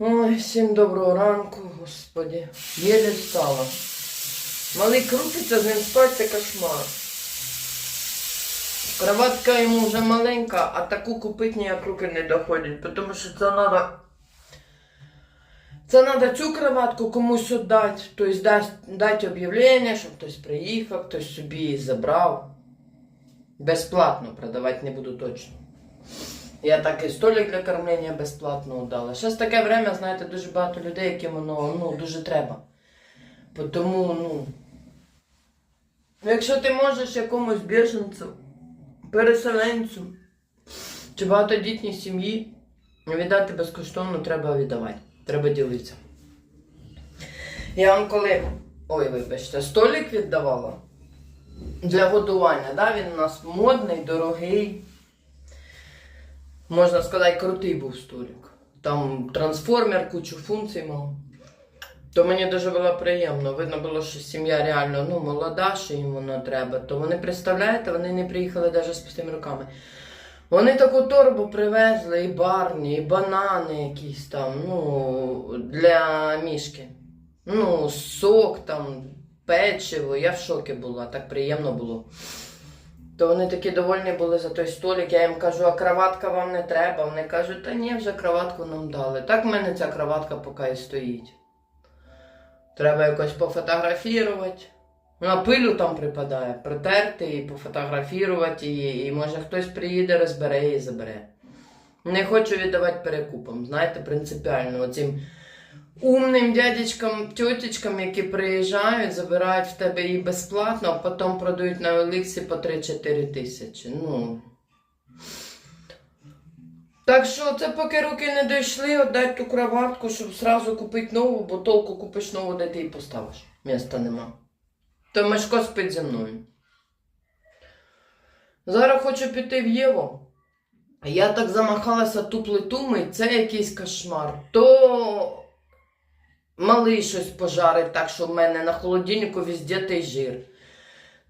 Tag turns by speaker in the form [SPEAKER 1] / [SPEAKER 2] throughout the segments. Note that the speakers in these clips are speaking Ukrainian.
[SPEAKER 1] Ой, всім доброго ранку, господі. Єле встала. Малий крутиться, з ним спать це кошмар. Кроватка йому вже маленька, а таку купити ніяк руки не доходять, тому що це треба. Це треба цю кроватку комусь віддати, тобто дати, дати об'явлення, щоб хтось приїхав, хтось собі забрав. Безплатно продавати не буду точно. Я так і столик для кормлення безплатно дала. Зараз таке время, знаєте, дуже багато людей, яким воно ну, дуже треба. Тому, ну. Якщо ти можеш якомусь біженцю, переселенцю чи багатодітній сім'ї віддати безкоштовно, треба віддавати. Треба ділитися. Я вам коли. Ой, вибачте, столик віддавала для годування. Да? Він у нас модний, дорогий можна сказати, крутий був столик. Там трансформер, кучу функцій мав. То мені дуже було приємно. Видно було, що сім'я реально ну, молода, що їм воно треба. То вони, представляєте, вони не приїхали навіть з пустими руками. Вони таку торбу привезли, і барні, і банани якісь там, ну, для мішки. Ну, сок там, печиво. Я в шокі була, так приємно було. То вони такі довольні були за той столик. Я їм кажу, а кроватка вам не треба. Вони кажуть, та ні, вже кроватку нам дали. Так в мене ця кроватка поки і стоїть. Треба якось пофотографувати. На пилю там припадає, притерти і пофотографувати її, і може хтось приїде, розбере її і забере. Не хочу віддавати перекупам, знаєте, принципіально оцим умним дядечкам, тьотечкам, які приїжджають, забирають в тебе її безплатно, а потім продають на Оліксі по 3-4 тисячі. Ну. Так що це поки руки не дійшли, віддати ту кроватку, щоб зразу купити нову, бо толку купиш нову, де ти її поставиш. Міста нема. То Мешко спить зі мною. Зараз хочу піти в Єву. Я так замахалася ту плиту мить, це якийсь кошмар. То малий щось пожарить, так що в мене на холодильнику везде той жир.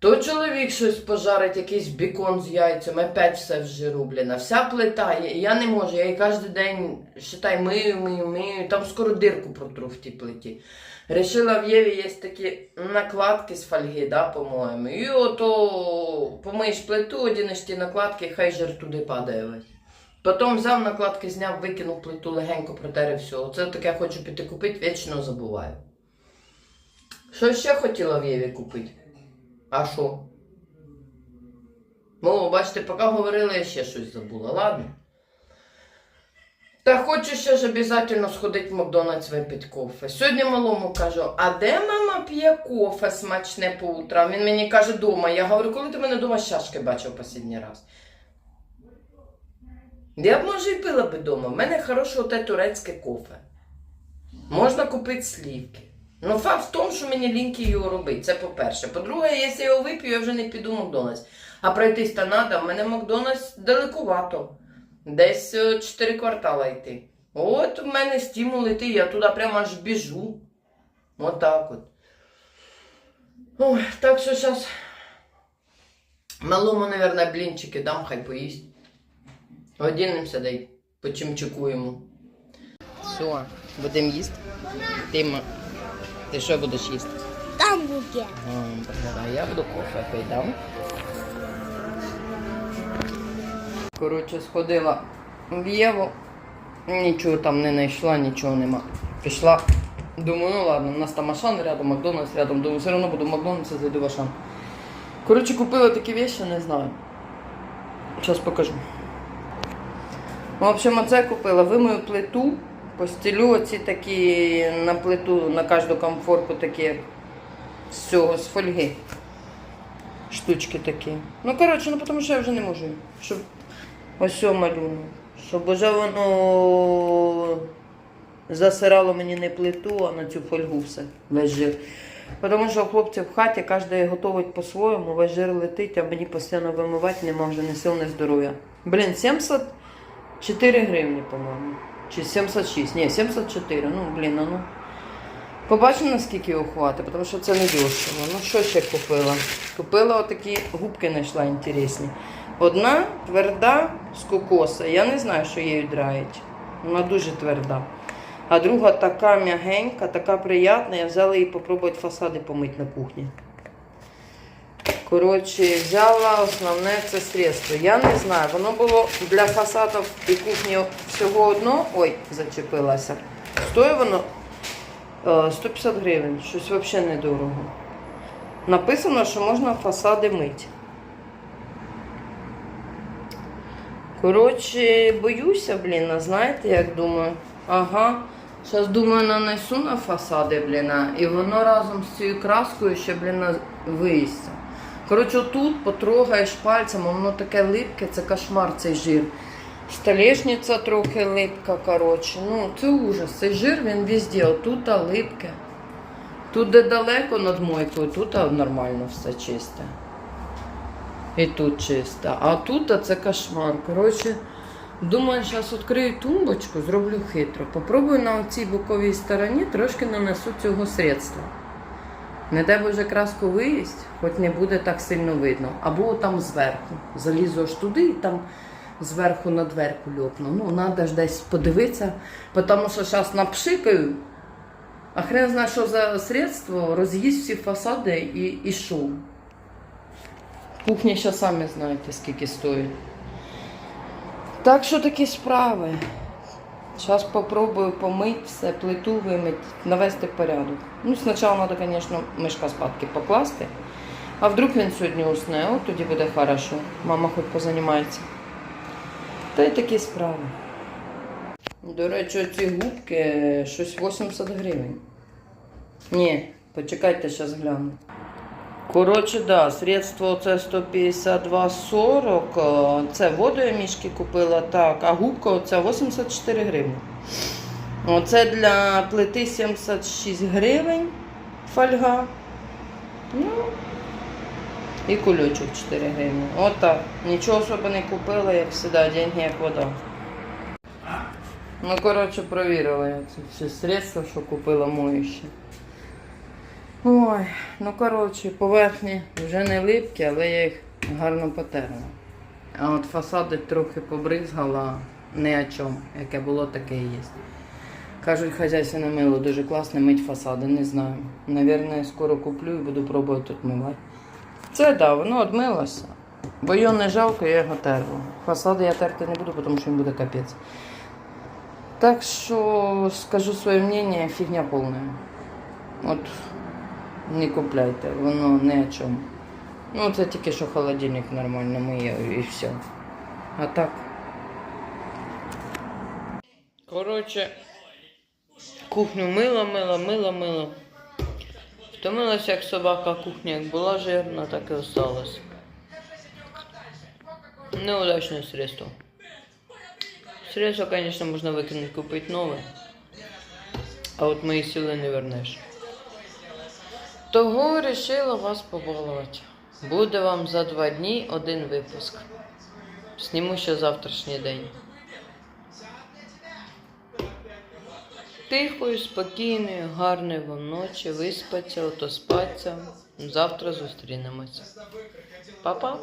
[SPEAKER 1] То чоловік щось пожарить, якийсь бікон з яйцями, опять все в жиру, блін. Вся плита, я, я не можу, я її кожен день, считай, мию, мию, мию, там скоро дирку протру в тій плиті. Решила в Єві є такі накладки з фольги, да, по-моєму. І ото помиєш плиту, одінеш ті накладки, хай жир туди падає весь. Потім взяв накладки, зняв, викинув плиту, легенько протерев все. Оце таке хочу піти купити, вічно забуваю. Що ще хотіла в Єві купити? А що? Ну, бачите, поки говорила, я ще щось забула, ладно? Та хочу ще ж обов'язково сходити в Макдональдс випити кофе. Сьогодні малому кажу, а де мама п'є кофе смачне по утрам? Він мені каже, дома. Я говорю, коли ти мене дома з чашки бачив останній раз? Я б може і пила би дома. В мене хороше оте турецьке кофе. Можна купити слівки. Ну, факт в тому, що мені ліньки його робити. Це по-перше. По-друге, якщо я його вип'ю, я вже не піду в Макдональдс. А пройтись та надо, в мене Макдональдс далекувато. Десь е, 4 квартала йти. От в мене стимул йти, я туди прямо аж біжу. Отак от. Ой, так що зараз малому, мабуть, блінчики дам, хай поїсть. Одінемося, дай почимчикуємо. Все, будемо їсти. Ти, ма- ти що будеш їсти?
[SPEAKER 2] Там буде.
[SPEAKER 1] А я буду кофе пити. Коротше, сходила в Єву, нічого там не знайшла, нічого нема. Пішла. Думаю, ну ладно, у нас там Ашан рядом, Макдональдс рядом, думаю, все одно буду в Макдональдс, зайду в Ашан. Коротше, купила такі вещи, не знаю. Зараз покажу. В общем, оце купила. Вимою плиту, постелю оці такі на плиту, на кожну комфорку такі з цього, з фольги. Штучки такі. Ну, коротше, ну тому що я вже не можу. Щоб ось малюну. Щоб уже воно засирало мені не плиту, а на цю фольгу все. Весь жир. Тому що хлопці в хаті кожен готовить по-своєму, весь жир летить, а мені постійно вимивати нема вже ні сил, ні здоров'я. Блін, 74 гривні, по-моєму. Чи 76? Ні, 74. Ну, блін, а ну. Побачимо, наскільки його хватить, тому що це не дешево. Ну, що ще купила? Купила отакі губки знайшла інтересні. Одна тверда з кокоса. Я не знаю, що її драють. Вона дуже тверда. А друга така м'ягенька, така приятна. Я взяла її попробувати фасади помити на кухні. Коротше, взяла основне це средство. Я не знаю, воно було для фасадів і кухні всього одно. Ой, зачепилася. Стоїть воно е, 150 гривень, щось взагалі недорого. Написано, що можна фасади мити. Коротше, боюся, блін, а знаєте, як думаю? Ага. Зараз думаю, нанесу на фасади, блін, і воно разом з цією краскою ще, блін, виїсться. Коротше, тут потрогаєш пальцем, воно таке липке, це кошмар цей жир. Столешниця трохи липка, коротше. Ну, це ужас. Цей жир він везде. Отут липке. Тут де далеко над мойкою, тут нормально все чисте. І тут чисто. А тут це кошмар. Коротше, думаю, зараз відкрию тумбочку, зроблю хитро. Попробую на цій боковій стороні трошки нанесу цього средства. Не дай Боже краску виїсть, хоч не буде так сильно видно. Або там зверху. Залізу аж туди і там зверху на дверку льопну. Ну, треба ж десь подивитися, тому що зараз напшикаю. А хрен знає, що за средство роз'їсть всі фасади і, і шоу. Кухня ще самі знаєте, скільки стоїть. Так що такі справи. Зараз спробую помити все, плиту вимити, навести порядок. Ну, спочатку треба, звісно, мишка спадки покласти. А вдруг він сьогодні усне, от тоді буде хорошо. Мама хоч позанімається. Та й такі справи. До речі, ці губки щось 80 гривень. Ні, почекайте, зараз гляну. Коротше, да, средство це 152,40. Це воду я мішки купила, так, а губка оця 84 гривні. Оце для плити 76 гривень фольга. Ну, і кульочок 4 гривні. Отак. Нічого особо не купила, як завжди, деньги як вода. Ну, коротше, провірила я це все средство, що купила моюще. Ой, ну коротше, поверхні вже не липкі, але я їх гарно потерла. А от фасади трохи побризгала не о чому. Яке було, таке і є. Кажуть, хазяйственне мило дуже класне мить фасади, не знаю. Навірно, скоро куплю і буду пробувати тут мивати. Це да, воно одмилося. Бо його не жалко, я його терла. Фасади я терти не буду, тому що їм буде капець. Так що скажу своє мнение, фігня повна. От не купляйте, воно не о чому. Ну, це тільки що холодильник нормально миє і все. А так. Коротше, кухню мила, мила, мила, мила. Втомилася, як собака кухня, як була жирна, так і осталась. Неудачне средство. Средство, конечно, можно выкинуть, купить новое. А от мої сили не вернеш. Того вирішила вас побалувати. Буде вам за два дні один випуск. Сніму ще завтрашній день. Тихою, спокійною, гарної вам ночі, виспаться, ото спаться. Завтра зустрінемося. Па-па,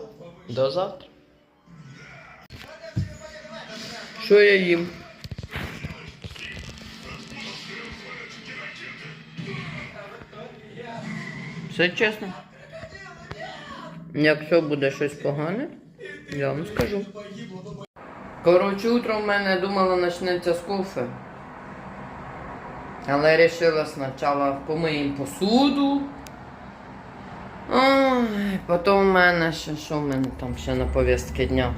[SPEAKER 1] до завтра. Що я їм? Все чесно. Якщо буде щось погане, я вам скажу. Коротше, утром в мене думала почнеться з кофе. Але я вирішила спочатку помиємо посуду. Ой, потім в мене ще що в мене там ще на повістки дня.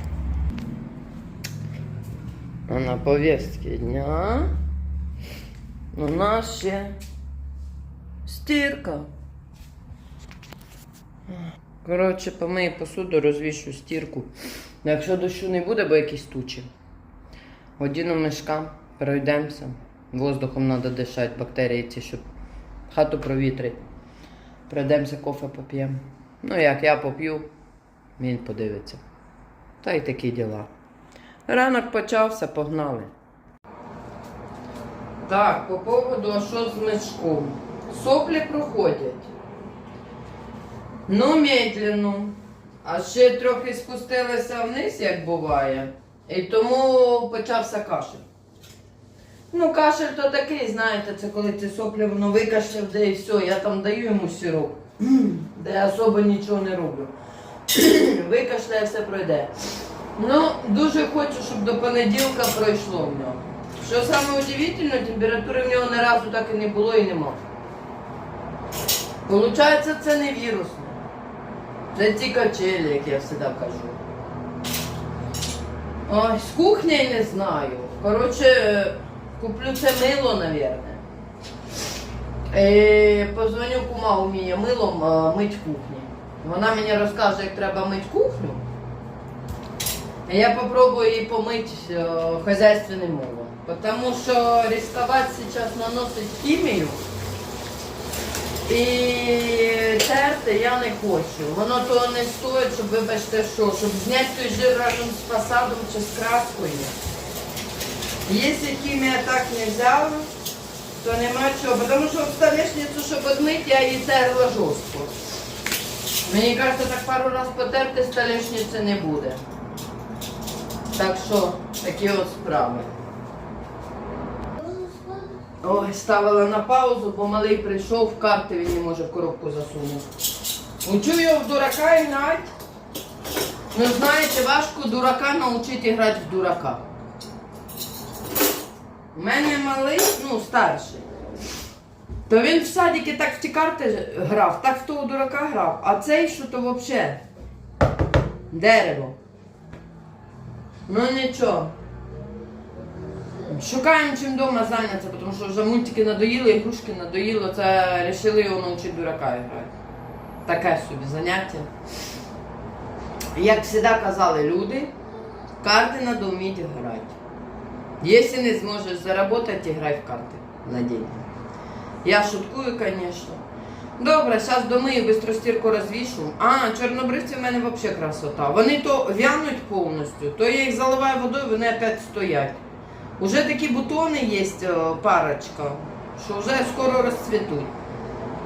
[SPEAKER 1] А на повістки дня у нас ще стірка. Коротше, помию посуду, розвішу стірку. Ну, Якщо дощу не буде, бо якісь тучі. Одіну мішка, пройдемося. Воздухом треба дишати, бактерії ці, щоб хату провітрити. Пройдемося, кофе поп'ємо. Ну як я поп'ю, він подивиться. Та й такі діла. Ранок почався, погнали. Так, по поводу, а що з мішком? Соплі проходять. Ну, медленно. А ще трохи спустилися вниз, як буває. І тому почався кашель. Ну, кашель то такий, знаєте, це коли ти соплі воно викашляв, де і все, я там даю йому сироп, де я особо нічого не роблю. Викашляє, все пройде. Ну, дуже хочу, щоб до понеділка пройшло в нього. Що саме удивительно, температури в нього ні разу так і не було і нема. Получається, це не вірусне. Ці качелі, як я завжди кажу. Ой, з кухні не знаю. Коротше, куплю це мило, наверное. Е, позвоню кума вміє милом мить кухню. Вона мені розкаже, як треба мить кухню. Я попробую її помити е, хозяйственним милом. Потому що рисковать сейчас наносить хімію і терти я не хочу. Воно того не стоїть, щоб вибачте що, щоб зняти той жир разом з фасадом чи з краскою. Якщо хімія так не взяла, то нема чого. Тому що в столешницю, щоб одмити, я її терла жорстко. Мені кажется, так пару раз потерти столешниці не буде. Так що такі от справи. Ой, ставила на паузу, бо малий прийшов, в карти він не може в коробку засунути. Учу його в дурака грати. Ну, знаєте, важко дурака навчити грати в дурака. У мене малий, ну, старший. То він в садіки так в ті карти грав, так в того дурака грав, а цей що то взагалі? Дерево. Ну нічого. Шукаємо чим вдома зайнятися, тому що вже мультики надоїли, ігрушки надоїло, це вирішили його навчити дурака грати. Таке собі заняття. Як завжди казали люди, карти треба вміти грати. Якщо не зможеш заработати, грай в карти на деньги. Я шуткую, звісно. Добре, зараз домию, бистро стірку розвішу. А, чорнобривці в мене взагалі красота. Вони то в'януть повністю, то я їх заливаю водою, вони опять стоять. Уже такі бутони є е, парочка, що вже скоро розцвітуть.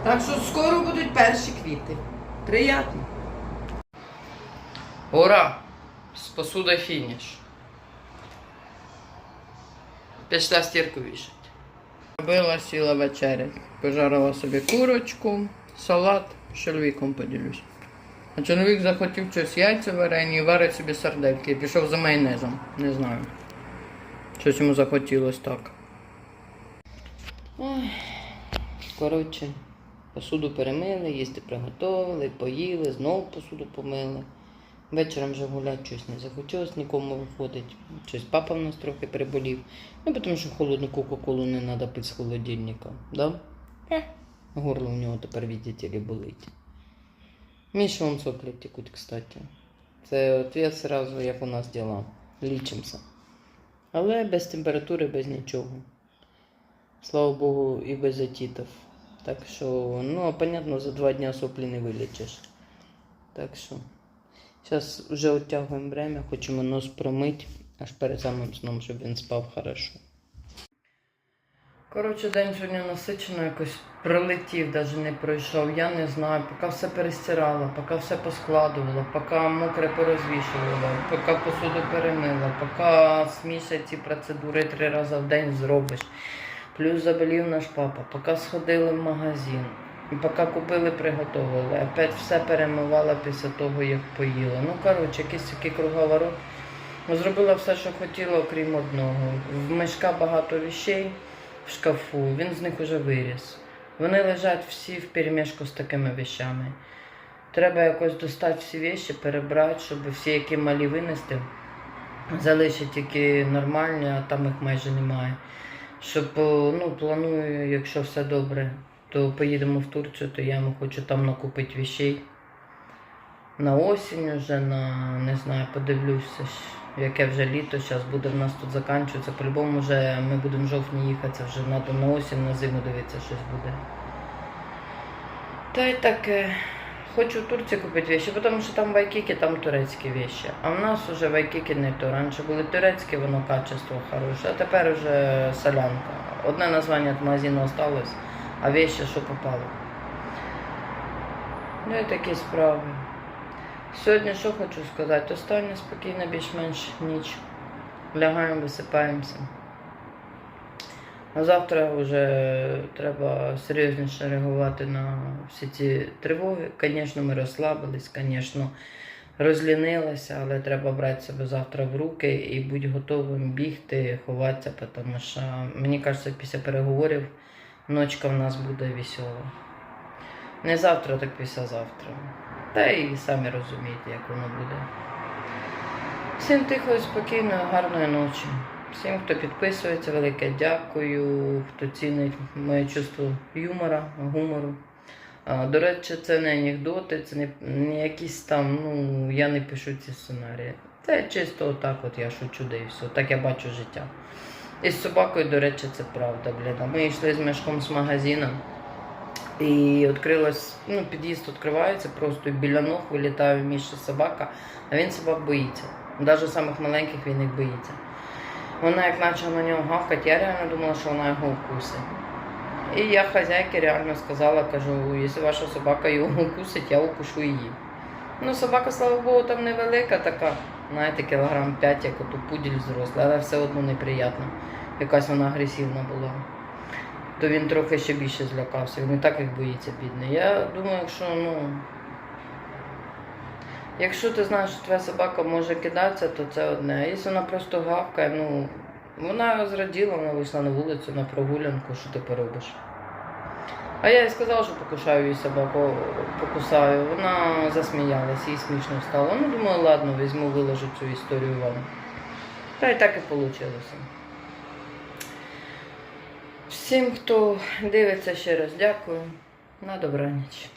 [SPEAKER 1] Так що скоро будуть перші квіти. Приятно. Ура! З посудою фініш. Пішла стірку вішати. Робила сіла вечерять. Пожарила собі курочку, салат, з чоловіком поділюсь. А чоловік захотів щось яйця варені і варить собі сардельки. Пішов за майонезом. Не знаю. Щось йому захотілось так. Ой. Коротше, посуду перемили, їсти приготували, поїли, знову посуду помили. Вечором вже гуляти щось не захотілося нікому виходить. Щось папа в нас трохи приболів. Ну, тому що холодну Кока-Колу не треба пити з холодильника. Да? Е. Горло у нього тепер, ли, болить. Міша он соплі текуть, кстати. Це ответ сразу, як у нас діла. Лічимося. Але без температури, без нічого. Слава Богу, і без атітів. Так що, ну, понятно, за два дня соплі не вилічиш. Так що, зараз вже оттягуємо время, хочемо нос промити, аж перед самим сном, щоб він спав хорошо. Коротше, день сьогодні насичено якось пролетів, навіть не пройшов. Я не знаю, поки все перестирала, поки все поскладувала, поки мокре порозвішувала, поки посуду перемила, поки сміша ці процедури три рази в день зробиш. Плюс заболів наш папа, поки сходили в магазин, і поки купили, приготували. Опять все перемивала після того, як поїла. Ну, коротше, якийсь такий круговорот. Зробила все, що хотіла, окрім одного. В мешка багато вещей шкафу, він з них уже виріс. Вони лежать всі в перемішку з такими вещами. Треба якось достати всі вещі, перебрати, щоб всі, які малі винести, залишити тільки нормальні, а там їх майже немає. Щоб, ну, планую, якщо все добре, то поїдемо в Турцію, то я йому хочу там накупити вещей. На осінь уже, на не знаю, подивлюся, яке вже літо зараз буде в нас тут закінчується. По-любому вже ми будемо в жовтні їхати, це вже треба на осінь, на зиму дивитися, щось буде. Та й таке. Хочу в Турції купити вещи, тому що там вайкіки, там турецькі вещи. А в нас вже вайкіки не то. Раніше були турецькі, воно качество хороше, а тепер вже солянка. Одне названня магазину осталось, а вещи, що попало. Ну і такі справи. Сьогодні що хочу сказати? Остання спокійна більш-менш ніч. Лягаємо, висипаємося. А завтра вже треба серйозніше реагувати на всі ці тривоги. Звісно, ми розслабились, звісно, розлінилися, але треба брати себе завтра в руки і бути готовим бігти, ховатися, тому що, мені кажеться, після переговорів ночка в нас буде весела. Не завтра, так післязавтра. Та і самі розумієте, як воно буде. Всім тихо і спокійної, гарної ночі. Всім, хто підписується, велике дякую, хто цінить моє чувство юмора, гумору. До речі, це не анекдоти, це не, не якісь там, ну, я не пишу ці сценарії. Це чисто отак от я шучу, де і все. Так я бачу життя. І з собакою, до речі, це правда, блін. Ми йшли з мешком з магазину. І відкрилось, ну, під'їзд відкривається, просто біля ног вилітає в Міша собака, а він собак боїться. Навіть самих маленьких він їх боїться. Вона як почала на нього гавкати, я реально думала, що вона його вкусить. І я хазяйки реально сказала, кажу, якщо ваша собака його укусить, я укушу її. Ну, собака, слава Богу, там невелика така, знаєте, кілограм 5, як ото пуділь зросла, але все одно неприємно. Якась вона агресивна була. То він трохи ще більше злякався. Він і так їх боїться, бідний. Я думаю, якщо, ну. Якщо ти знаєш, що твоя собака може кидатися, то це одне. А якщо вона просто гавкає, ну. Вона зраділа, вона вийшла на вулицю на прогулянку, що ти поробиш. А я їй сказала, що покушаю її собаку, покусаю. Вона засміялась, їй смішно стало. Ну, думаю, ладно, візьму, виложу цю історію вам. Та й так і вийшло. Всім, хто дивиться ще раз, дякую. На добраніч.